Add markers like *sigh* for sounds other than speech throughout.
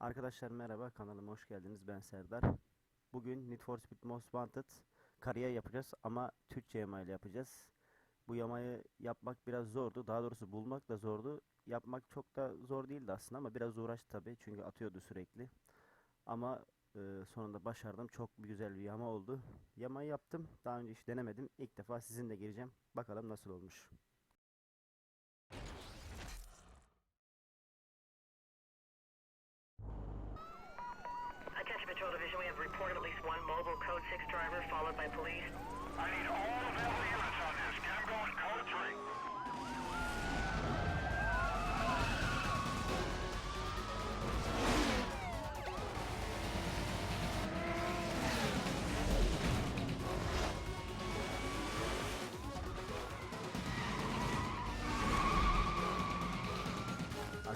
Arkadaşlar merhaba kanalıma hoş geldiniz ben Serdar. Bugün Need for Speed Most Wanted kariyer yapacağız ama Türkçe yamayla yapacağız. Bu yamayı yapmak biraz zordu. Daha doğrusu bulmak da zordu. Yapmak çok da zor değildi aslında ama biraz uğraştı tabii çünkü atıyordu sürekli. Ama e, sonunda başardım. Çok güzel bir yama oldu. Yamayı yaptım. Daha önce hiç denemedim. İlk defa sizinle gireceğim. Bakalım nasıl olmuş.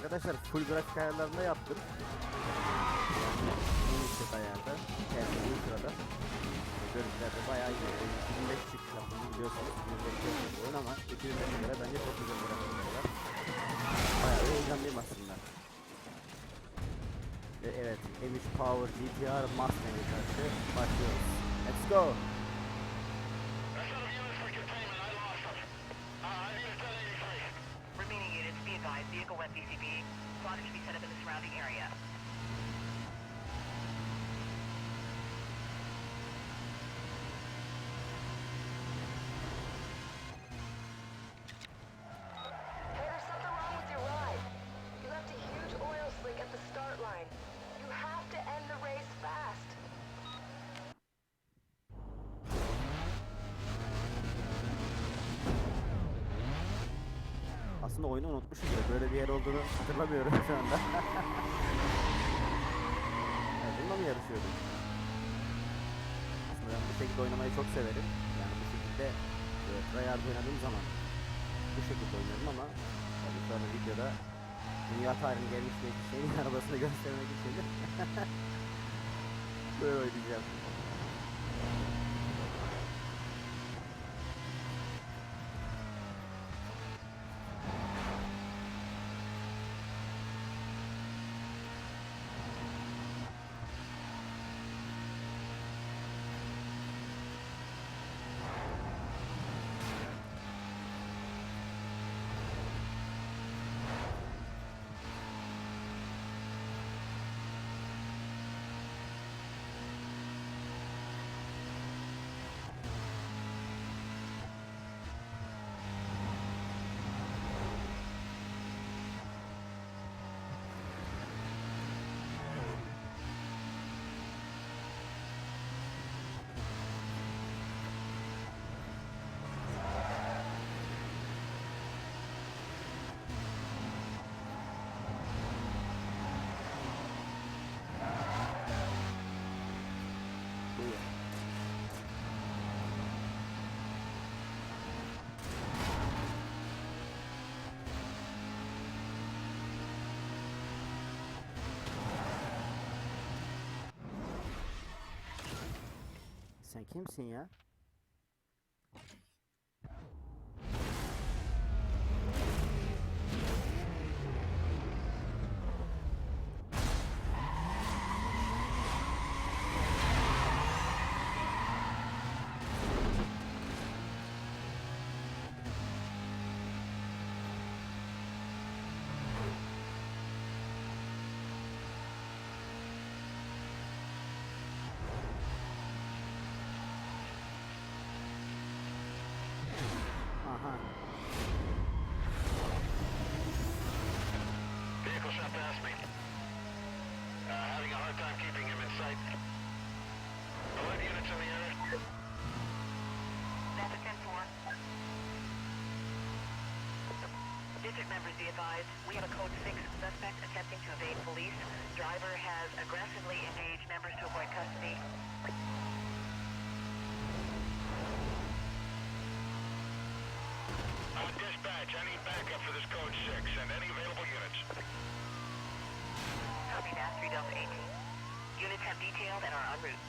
Arkadaşlar full grafik ayarlarında yaptım. En yüksek ayarda. Yani ultra'da. Görüntülerde bayağı iyi. 2005 çıkış yaptım biliyorsunuz. 2005 yaptım oyun ama 2005'e göre bence çok güzel grafikler var. Bayağı heyecanlıyım aslında. Ve evet M3 Power GTR Mustang'e karşı başlıyoruz. Let's go! Aslında oyunu unutmuşum bile. Böyle bir yer olduğunu hatırlamıyorum şu anda. *laughs* ya bununla mı yarışıyordum? Aslında ben bu şekilde oynamayı çok severim. Yani bu şekilde e, tryhard oynadığım zaman bu şekilde oynuyorum ama tabii anda videoda dünya tarihinin gelmiş en iyi *laughs* arabasını göstermek için *laughs* böyle oynayacağım. Sen kimsin ya? District members be advised, we have a Code 6 suspect attempting to evade police. Driver has aggressively engaged members to avoid custody. Uh, dispatch, I need backup for this code 6 and any available units. Copy that, 3 Delta 18. Units have detailed and are en route.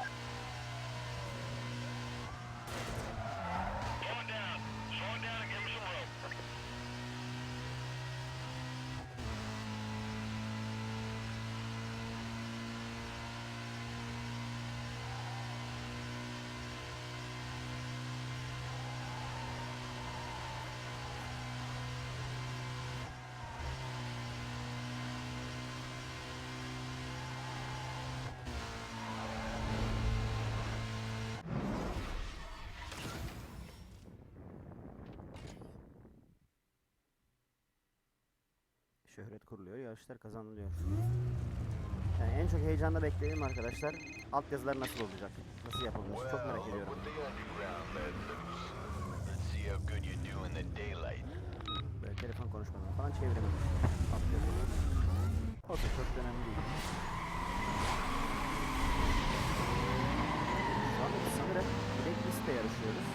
Şöhret kuruluyor, yarışlar kazanılıyor. Yani en çok heyecanla beklediğim arkadaşlar altyazılar nasıl olacak? Nasıl yapılmış? Çok merak ediyorum. Böyle telefon konuşmalarını falan çevirememiş. Altyazılar. Olsa çok da önemli değil. Şu anda biz sanırım Blacklist'te yarışıyoruz.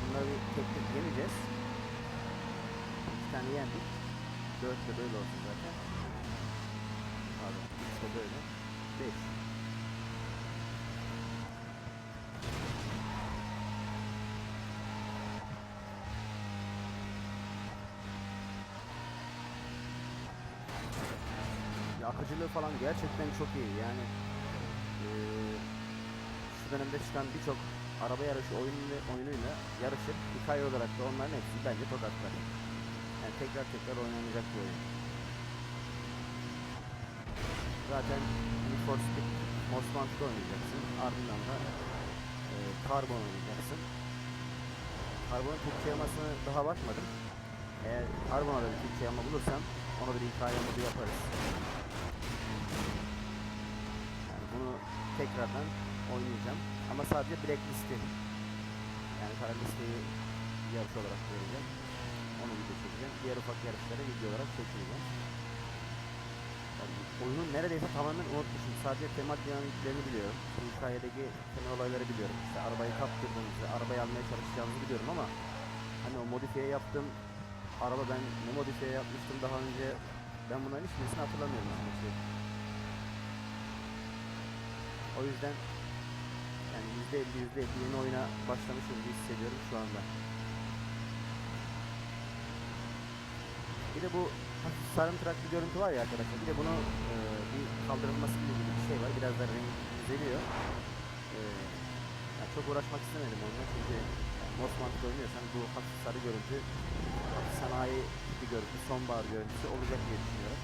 Bunları bir tek tek yeneceğiz. İki tane yendik. Dört de böyle olsun zaten. Pardon, üç de böyle. Beş. Ya akıcılığı falan gerçekten çok iyi. Yani eee, şu dönemde çıkan birçok araba yarışı oyunu, oyunuyla yarışıp hikaye olarak da onların hepsi bence tokatlar. Tekrar tekrar oynanacak bir oyun. Zaten Need for Speed Most Wanted'da oynayacaksın. Ardından da eee Carbon oynayacaksın. Carbon'un Türkçe yamasını daha bakmadım. Eğer Carbon'a da bir Türkçe yama bulursam ona bir hikaye modu yaparız. Yani bunu tekrardan oynayacağım. Ama sadece Blacklist'i yani kara listeyi yarış olarak vereceğim. Onu video çekeceğim. Diğer ufak yarışları video olarak çekeceğim. Yani oyunun neredeyse tamamen unutmuşum. Sadece temel dinamiklerini biliyorum. Bu hikayedeki temel olayları biliyorum. İşte arabayı kaptırdığınızı, arabayı almaya çalışacağınızı biliyorum ama hani o modifiye yaptığım araba ben ne modifiye yapmıştım daha önce ben bunların hiçbirisini hatırlamıyorum açıkçası. O yüzden yani yüzde elli yüzde elli yeni oyuna başlamışım gibi hissediyorum şu anda. Bir de bu hafif sarımtırak bir görüntü var ya arkadaşlar. Bir de bunu e, bir kaldırılması gibi bir şey var. Biraz da renk düzeliyor. E, yani çok uğraşmak istemedim onunla çünkü yani Mosman'da oynuyorsan bu hafif sarı görüntü sanayi bir görüntü, sonbahar görüntüsü olacak diye düşünüyorum.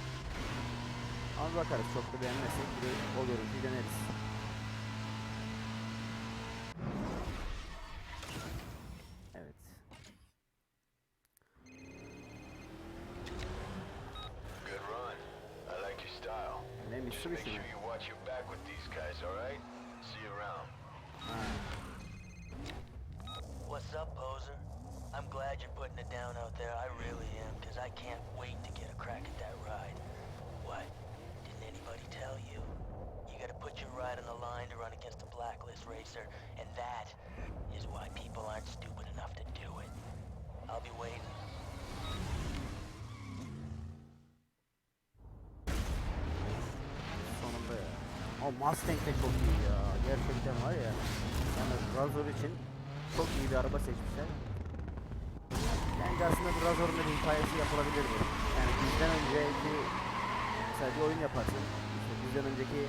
Ama bakarız çok da beğenmezsek bir de o görüntüyü deneriz. Mustang de çok iyi ya. Gerçekten var ya. Yani Razor için çok iyi bir araba seçmişler. Bence aslında bu Razor'un bir hikayesi yapılabilirdi. Yani bizden önceki mesela bir oyun yaparsın. İşte bizden önceki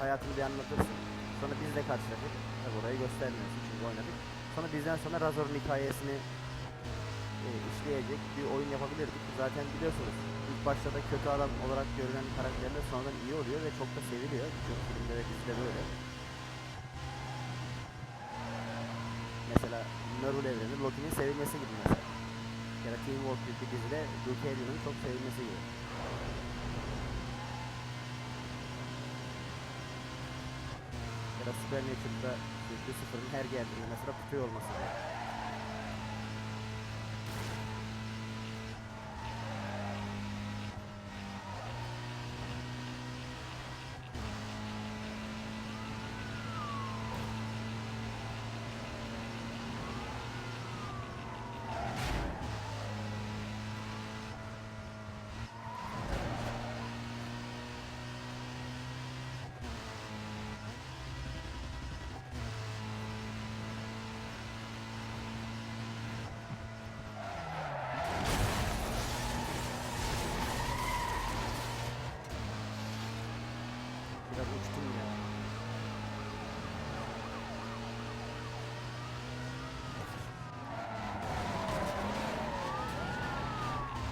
hayatını bir anlatırsın. Sonra bizle karşılaşıp tabi orayı göstermiyorsun çünkü oynadık. Sonra bizden sonra Razor'un hikayesini e, işleyecek bir oyun yapabilirdik. Zaten biliyorsunuz ilk başta da kötü adam olarak görülen karakterler sonradan iyi oluyor ve çok da seviliyor. Birçok filmde ve dizide böyle. Mesela Marvel evreni Loki'nin sevilmesi gibi mesela. Ya da Teen Wolf gibi dizide Luke Haven'ın çok sevilmesi gibi. Ya da Supernature'da Lucifer'ın her geldiğinde mesela tutuyor olması gibi.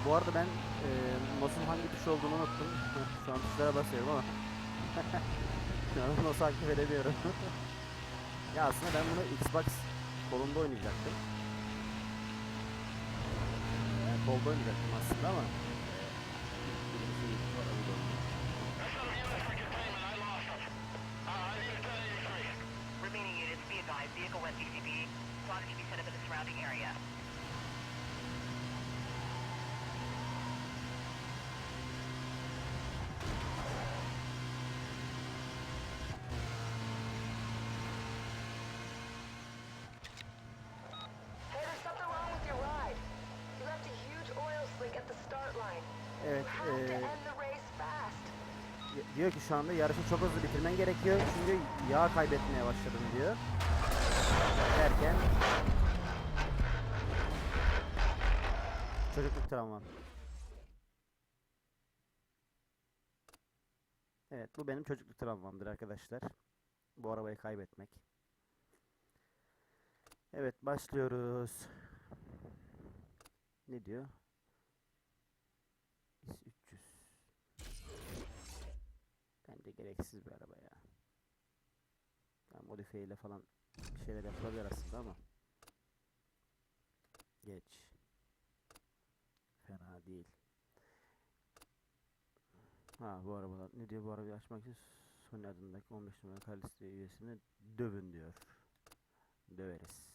Bu arada ben e, mouse'un hangi tuş olduğunu unuttum. Şu an tuşlara basıyorum ama. *laughs* Şu an mouse'u aktif edemiyorum. *laughs* ya aslında ben bunu Xbox kolunda oynayacaktım. Yani kolda oynayacaktım aslında ama fast. y- diyor ki şu anda yarışı çok hızlı bitirmen gerekiyor çünkü yağ kaybetmeye başladım diyor. Derken çocukluk travmam. Evet, bu benim çocukluk travmamdır arkadaşlar. Bu arabayı kaybetmek. Evet, başlıyoruz. Ne diyor? Biz 300. Bence gereksiz bir araba ya. Yani modifiye ile falan bir şeyler yapılabilir aslında ama. Geç. Fena değil. Ha bu arabalar ne diyor bu arabayı açmak için Sony adındaki 15 numaralı kaliste üyesini dövün diyor. Döveriz.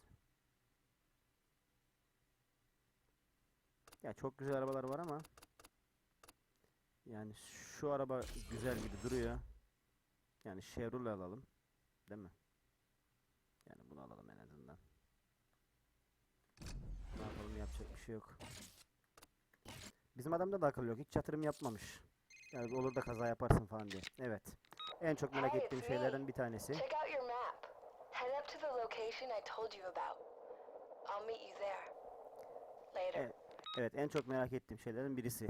Ya çok güzel arabalar var ama yani şu araba güzel gibi duruyor. Yani Chevrolet alalım. Değil mi? Yani bunu alalım en azından. Ne yapalım yapacak bir şey yok. Bizim adamda da akıl yok. Hiç yatırım yapmamış. Yani olur da kaza yaparsın falan diye. Evet. En çok merak Hey, ettiğim şeylerden bir tanesi. Evet. Evet en çok merak ettiğim şeylerden birisi.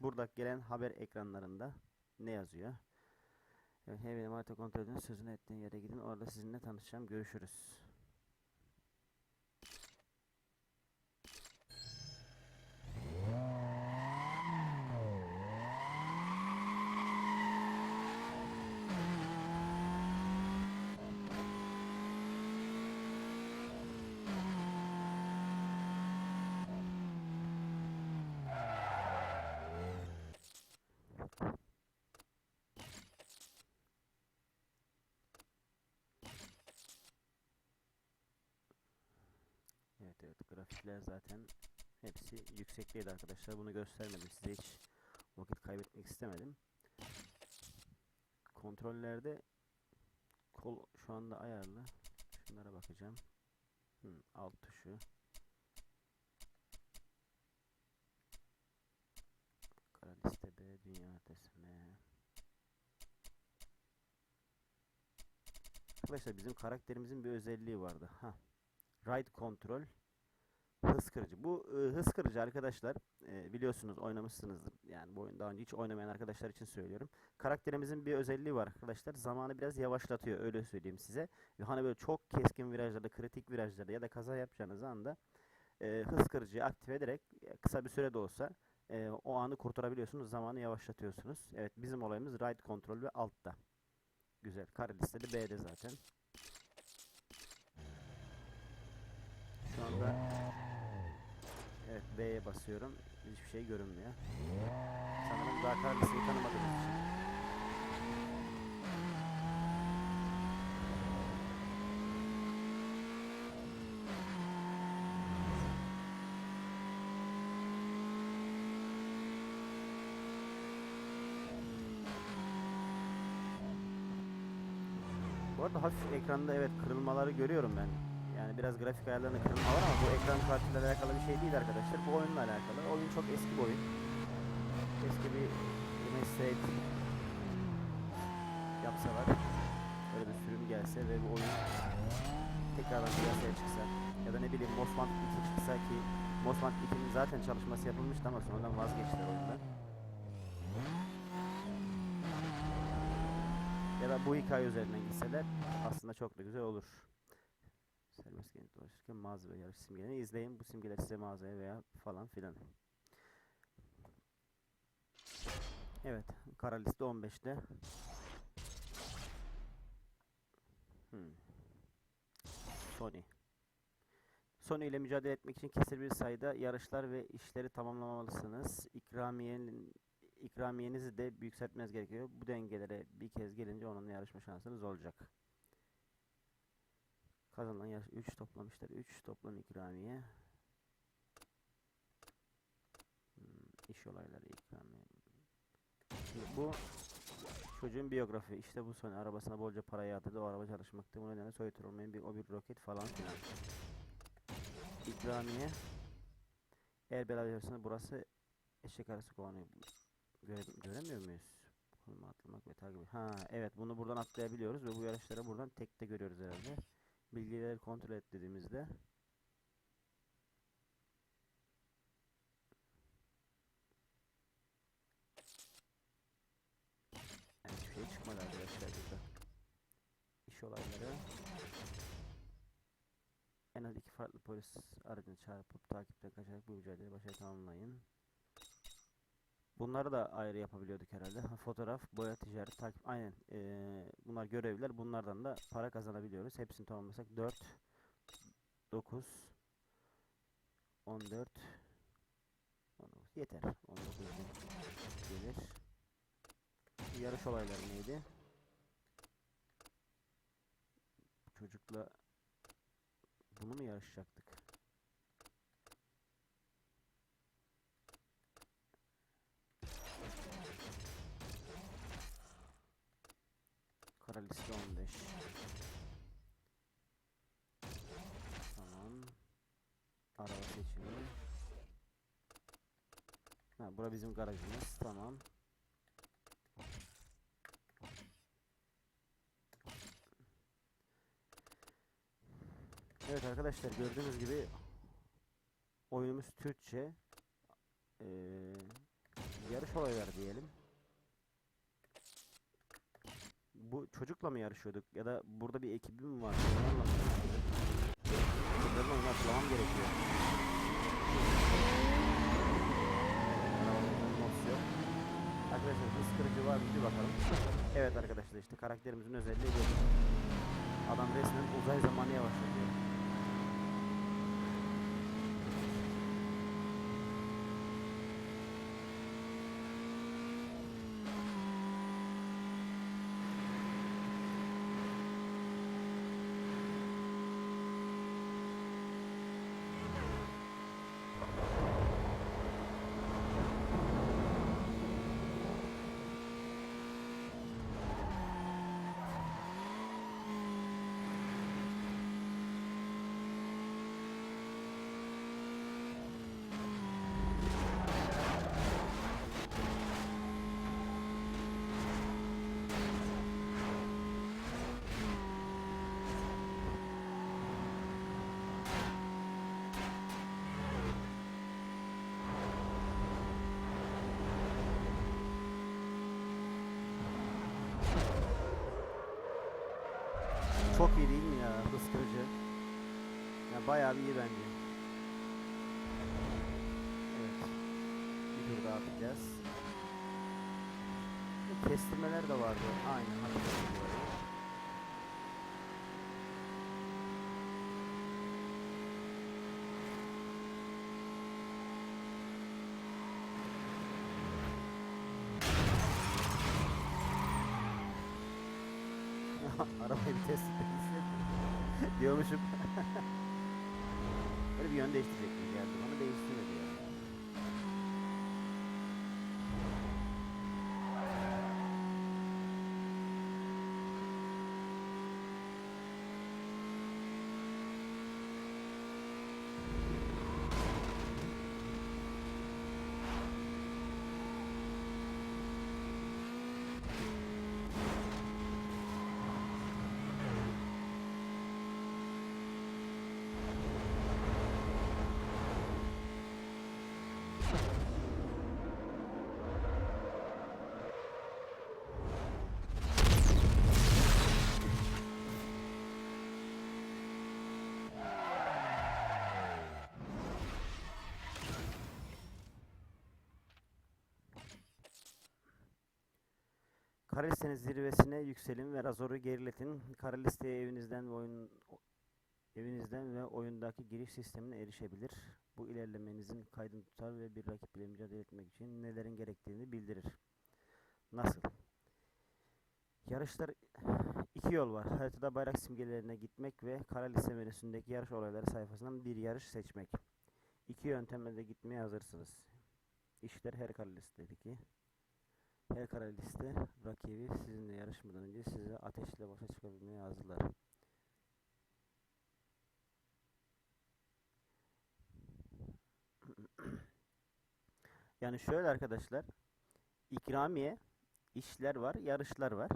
Burada gelen haber ekranlarında ne yazıyor? Evet, hey benim harita kontrol edin, sözünü ettiğin yere gidin. Orada sizinle tanışacağım. Görüşürüz. Evet evet grafikler zaten hepsi yüksekteydi arkadaşlar. Bunu göstermedim size hiç vakit kaybetmek istemedim. Kontrollerde kol şu anda ayarlı. Şunlara bakacağım. Hı, alt tuşu. Kara liste B, dünya haritası M. Arkadaşlar bizim karakterimizin bir özelliği vardı. Ha. Ride Control hız. Bu e, hız arkadaşlar e, biliyorsunuz oynamışsınızdır. Yani bu oyunu daha önce hiç oynamayan arkadaşlar için söylüyorum. Karakterimizin bir özelliği var arkadaşlar. Zamanı biraz yavaşlatıyor öyle söyleyeyim size. Hani böyle çok keskin virajlarda, kritik virajlarda ya da kaza yapacağınız anda e, hız kırıcıyı ederek kısa bir sürede olsa e, o anı kurtarabiliyorsunuz. Zamanı yavaşlatıyorsunuz. Evet bizim olayımız Ride Control ve altta. Güzel. Kare listede B'de zaten. Şu anda Evet B'ye basıyorum. Hiçbir şey görünmüyor. Sanırım daha kar listeyi tanımadığımız için. Bu arada hafif ekranda evet kırılmaları görüyorum ben. Biraz grafik ayarlarında kırılma var ama bu ekran kartıyla alakalı bir şey değil arkadaşlar. Bu oyunla alakalı. Oyun çok eski bir oyun. Eski bir remastered yapsalar. Böyle bir sürüm gelse ve bu oyun tekrardan piyasaya çıksa ya da ne bileyim Mosfant 2 çıksa ki Mosfant 2'nin zaten çalışması yapılmıştı ama sonradan vazgeçtiler oyundan. Ya da bu hikaye üzerinden gitseler aslında çok da güzel olur. Genç dolaşırken mağaza ve yarış simgelerini izleyin. Bu simgeler size mağazaya veya falan filan. Evet. Kara liste 15'te. Hmm. Sony. Sony ile mücadele etmek için kesir bir sayıda yarışlar ve işleri tamamlamalısınız. İkramiyenin ikramiyenizi de yükseltmeniz gerekiyor. Bu dengelere bir kez gelince onunla yarışma şansınız olacak. Kazanılan yarış 3 toplamışlar. 3 toplam ikramiye. Hmm, iş olayları ikramiye. Şimdi bu çocuğun biyografi. İşte bu son arabasına bolca para yatırdı. O araba çalışmakta. Bu nedenle soyutur olmayan bir, o bir roket falan filan. İkramiye. Eğer yarışırsanız burası Eşek arası kovanı göre, göremiyor muyuz? Konuma atlamak ve takip. Ha evet bunu buradan atlayabiliyoruz ve bu yarışları buradan tekte görüyoruz herhalde. Bilgileri kontrol et dediğimizde Yani hiçbir şey. İş olayları. En az iki farklı polis aracını çarpıp takipten kaçarak bu mücadeleyi başarıyla tamamlayın. Bunları da ayrı yapabiliyorduk herhalde. Ha, *laughs* Fotoğraf, boya, ticaret, takip. Aynen. Ee, bunlar görevler. Bunlardan da para kazanabiliyoruz. Hepsini tamamlasak 4, 9, 14, 19. Yeter. 19 gelir. Yarış olayları neydi? Çocukla bunu mu yarışacaktık? Kara liste 15. Tamam. Araba seçimi. Ha, bura bizim garajımız. Tamam. Evet arkadaşlar gördüğünüz gibi oyunumuz Türkçe. Ee, yarış olayları diyelim. Bu çocukla mı yarışıyorduk ya da burada bir ekibim var? Onlarla mı yarışıyorduk? Çocuklarla onu hatırlamam gerekiyor. Arkadaşlar hız kırıcı var mı bir bakalım. Evet arkadaşlar işte karakterimizin özelliği bu. Adam resmen uzay zamanı yavaşlatıyor. Çok iyi değil mi ya hız kırıcı? Ya bayağı bir iyi bence. Evet. Bir tur daha atacağız. Kestirmeler de vardı. Aynen hatırlıyorum. *laughs* Arabayı bir test diyormuşum. *laughs* Böyle bir yön değiştirecek gibi geldi bana değiştirmedi ya. Kara listenin zirvesine yükselin ve Razor'u geriletin. Kara listeye evinizden ve oyun evinizden ve oyundaki giriş sistemine erişebilir. Bu ilerlemenizin kaydını tutar ve bir rakiple mücadele etmek için nelerin gerektiğini bildirir. Nasıl? Yarışlar iki yol var. Haritada bayrak simgelerine gitmek ve kara liste menüsündeki yarış olayları sayfasından bir yarış seçmek. İki yöntemle de gitmeye hazırsınız. İşler her kara listedeki. Her kara liste rakibi sizinle yarışmadan önce size ateşle başa çıkabilmeye hazırlar. Yani şöyle arkadaşlar. İkramiye, işler var, yarışlar var.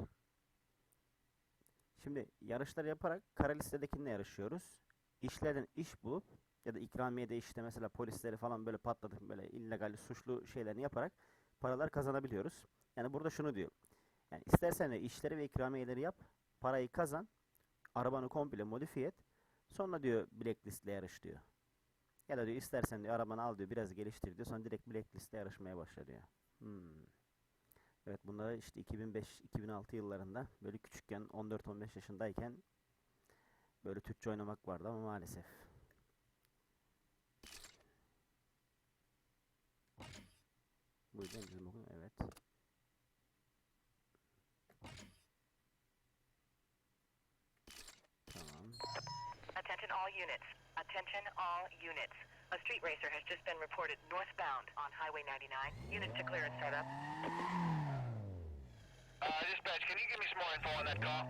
Şimdi yarışlar yaparak kara listedekinde yarışıyoruz. İşlerden iş bulup ya da ikramiyede işte mesela polisleri falan böyle patlatıp böyle illegal suçlu şeylerini yaparak paralar kazanabiliyoruz. Yani burada şunu diyor. Yani istersen de işleri ve ikramiyeleri yap, parayı kazan, arabanı komple modifiye et. Sonra diyor blacklistle yarış diyor. Ya da diyor istersen diyor arabanı al diyor biraz geliştir diyor. Sonra direkt blacklistle yarışmaya başla diyor. Hmm. Evet bunları işte 2005-2006 yıllarında böyle küçükken 14-15 yaşındayken böyle Türkçe oynamak vardı ama maalesef. Buyurun bizim okul evet. Tamam. Attention all units. Attention all units. A street racer has just been reported northbound on Highway 99. Units to clear and set up. Uh, dispatch, can you give me some more info on that call?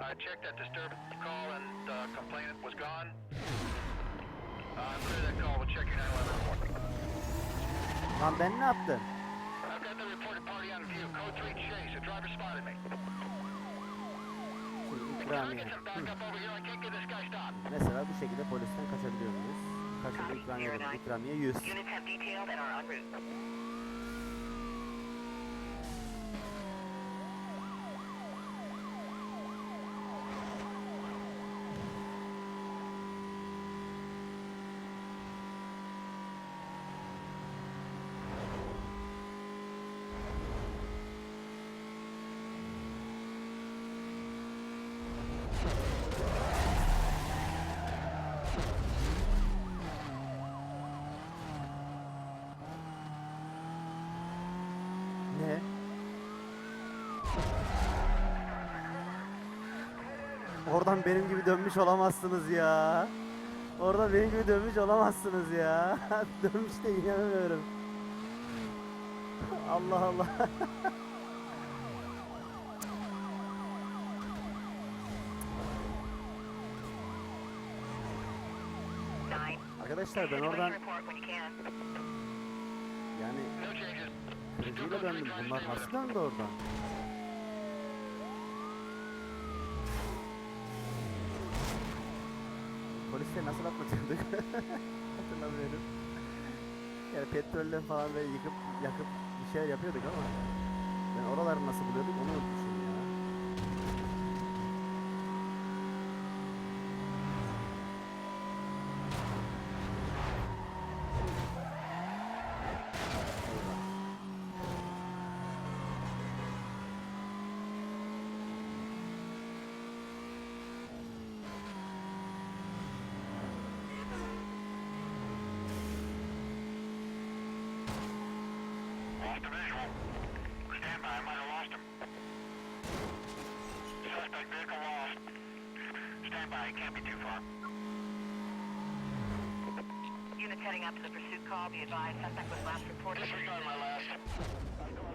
I checked that disturbance call and uh, complainant was gone. Uh, clear that call. We'll check your 911 report. Lan ben ne yaptım? I've got the reported party on view. Code 3 chase. A driver spotted me. Stopped. Mesela bu şekilde polisten kaçabiliyor muyuz? Kaçırma ikramiye, ikramiye 100. Oradan benim gibi dönmüş olamazsınız ya. Oradan benim gibi dönmüş olamazsınız ya. *laughs* dönmüş de inanamıyorum. Allah Allah. *laughs* Arkadaşlar ben oradan yani kırıcıyla döndüm. Bunlar nasıl döndü oradan? Polisle nasıl atlatıyorduk? *laughs* Hatırlamıyorum. Yani petrolden falan böyle yıkıp yakıp bir şeyler yapıyorduk ama ben oraları nasıl buluyorduk onu unutmuşum ya. Stand by. It can't be too far. Units heading out to the pursuit call. Be advised, suspect was last reported. Disregard my last.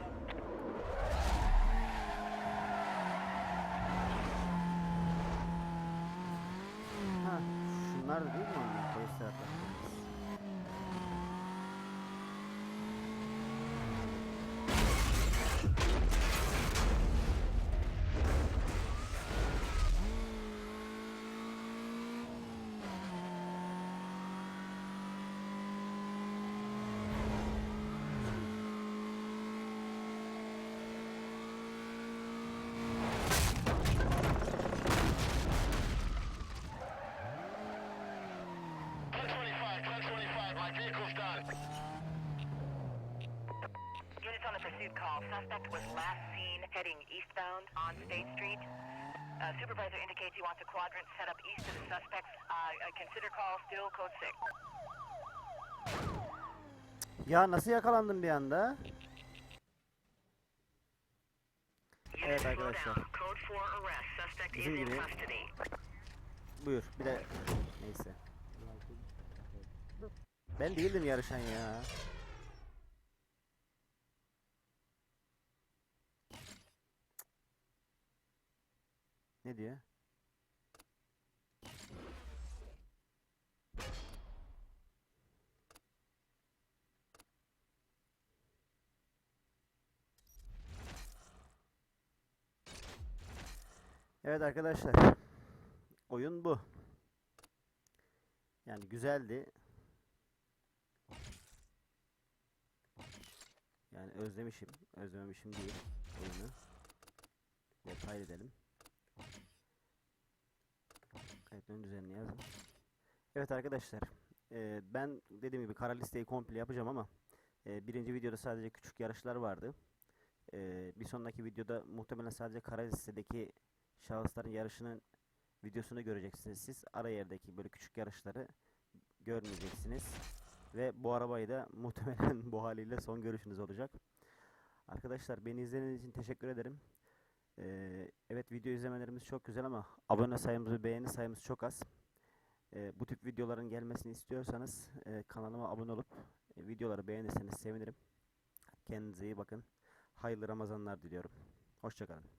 Ha, şunlar değil mi onlar? Polisler atlattığımız. Pursuit call. Suspect was last seen heading eastbound on State Street. Uh, supervisor indicates he wants a quadrant set up east of the suspects. Uh, uh, consider call still code 6. Ya nasıl yakalandım bir anda? Evet arkadaşlar. down. Code 4 arrest. Suspect is Bizim gibi. Buyur bir de neyse. Ben değildim yarışan ya. Ne diyor? Evet arkadaşlar. Oyun bu. Yani güzeldi. Yani özlemişim. Özlememişim değil oyunu. Detay edelim. Kaydetmenin düzenini yazın. Evet arkadaşlar. eee, ben dediğim gibi kara listeyi komple yapacağım ama eee, birinci videoda sadece küçük yarışlar vardı. Eee, bir sonraki videoda muhtemelen sadece kara listedeki şahısların yarışının videosunu göreceksiniz siz. Ara yerdeki böyle küçük yarışları görmeyeceksiniz. Ve bu arabayı da *laughs* muhtemelen bu haliyle son görüşünüz olacak. Arkadaşlar beni izlediğiniz için teşekkür ederim. Ee, evet video izlemelerimiz çok güzel ama abone sayımız ve beğeni sayımız çok az. Ee, bu tip videoların gelmesini istiyorsanız e, kanalıma abone olup e, videoları beğenirseniz sevinirim. Kendinize iyi bakın. Hayırlı Ramazanlar diliyorum. Hoşçakalın.